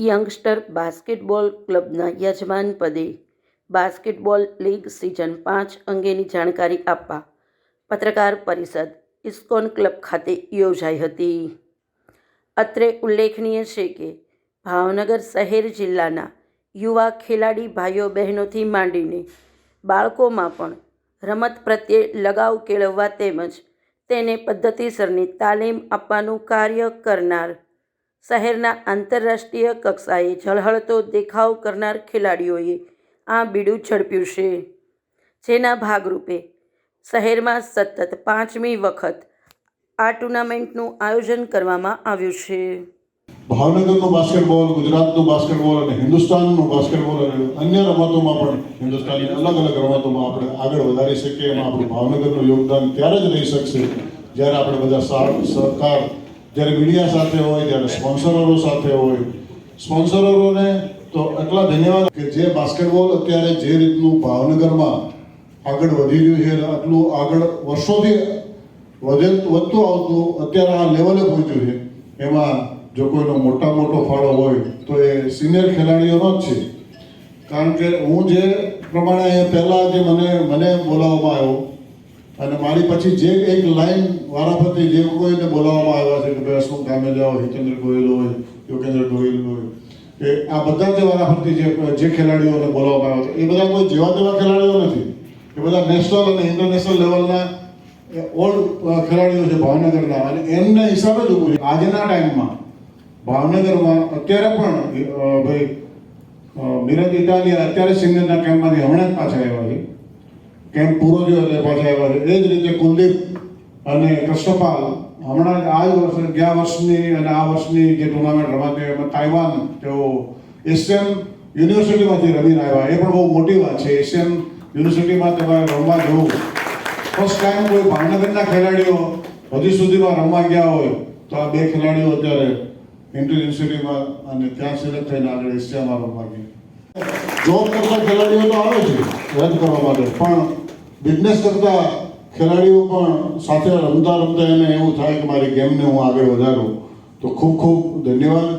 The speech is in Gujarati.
યંગસ્ટર બાસ્કેટબોલ ક્લબના યજમાન પદે બાસ્કેટબોલ લીગ સિઝન પાંચ અંગેની જાણકારી આપવા પત્રકાર પરિષદ ઇસ્કોન ક્લબ ખાતે યોજાઈ હતી. અત્રે ઉલ્લેખનીય છે કે ભાવનગર શહેર જિલ્લાના યુવા ખેલાડી ભાઈઓ બહેનોથી માંડીને બાળકોમાં પણ રમત પ્રત્યે લગાવ કેળવવા તેમજ તેને પદ્ધતિસરની તાલીમ આપવાનું કાર્ય કરનાર શહેરના આંતરરાષ્ટ્રીય કક્ષાએ ઝળહળતો દેખાવ કરનાર ખેલાડીઓએ આ બીડું ઝડપ્યું છે. જેના ભાગરૂપે શહેરમાં સતત પાંચમી વખત આ ટુર્નામેન્ટનું આયોજન કરવામાં આવ્યું છે. ભાવનગરનું બાસ્કેટબોલ, ગુજરાતનું બાસ્કેટબોલ અને હિન્દુસ્તાનનું બાસ્કેટબોલ અને અન્ય રમતોમાં પણ હિન્દુસ્તાનની અલગ અલગ રમતોમાં આપણે આગળ વધારી શકીએ એમાં આપણું ભાવનગરનું યોગદાન ત્યારે જ રહી શકશે જ્યારે આપણે બધા સાથ સહકાર જ્યારે મીડિયા સાથે હોય, જ્યારે સ્પોન્સરો સાથે હોય. સ્પોન્સરોને તો એટલા ધન્યવાદ કે જે બાસ્કેટબોલ અત્યારે જે રીતનું ભાવનગરમાં આગળ વધી રહ્યું છે, આટલું આગળ વર્ષોથી વધે, વધતું આવતું અત્યારે આ લેવલે પહોંચ્યું છે. એમાં જો કોઈનો મોટા મોટો ફાળો હોય, તો એ સિનિયર ખેલાડીઓનો જ છે. કારણ કે હું જે પ્રમાણે પહેલાં જે મને મને બોલાવવામાં આવ્યો અને મારી પછી જે એક લાઈન વારાફરતી જે કોઈને બોલાવવામાં આવ્યા છે કે ભાઈ અશોક ગામે જાઓ, હિતેન્દ્ર ગોયલ હોય, યોગેન્દ્ર ગોયલ હોય, કે આ બધા જે વારાફરતી જે જે ખેલાડીઓને બોલાવવામાં આવ્યા છે, એ બધા કોઈ જેવા તેવા ખેલાડીઓ નથી. એ બધા નેશનલ અને ઇન્ટરનેશનલ લેવલના ઓલ્ડ ખેલાડીઓ છે ભાવનગરના. અને એમના હિસાબે જ ઉભું આજના ટાઈમમાં ભાવનગરમાં અત્યારે પણ ભાઈ મિરજ ઇટાલિયા અત્યારે સિંગરના કેમ્પમાંથી હમણાં જ પાછા આવ્યા છે. કેમ્પ પૂરો થયો એટલે પાછા આવ્યા એ જ રીતે કુલદીપ અને કૃષ્ણપાલ હમણાં જ આ જ વર્ષે ગયા વર્ષની અને આ વર્ષની જે ટુર્નામેન્ટ રમાતી હોય એમાં તાઇવાન તેઓ એશિયન યુનિવર્સિટીમાંથી રમીને આવ્યા. એ પણ બહુ મોટી વાત છે. એશિયન યુનિવર્સિટીમાં તમારે રમવા જવું. ફર્સ્ટ ટાઈમ કોઈ ભાવનગરના ખેલાડીઓ હજી સુધીમાં રમવા ગયા હોય તો આ બે ખેલાડીઓ અત્યારે ઇન્ટર યુનિવર્સિટીમાં અને ત્યાં સિલેક્ટ થઈને આગળ એશિયામાં રમવા ગયા. જોબ કરતા ખેલાડીઓ તો આવે છે રદ કરવા માટે. પણ બિઝનેસ કરતા ખેલાડીઓ પણ સાથે રમતા રમતા એને એવું થાય કે મારી ગેમને હું આગળ વધારું. તો ખૂબ ખૂબ ધન્યવાદ.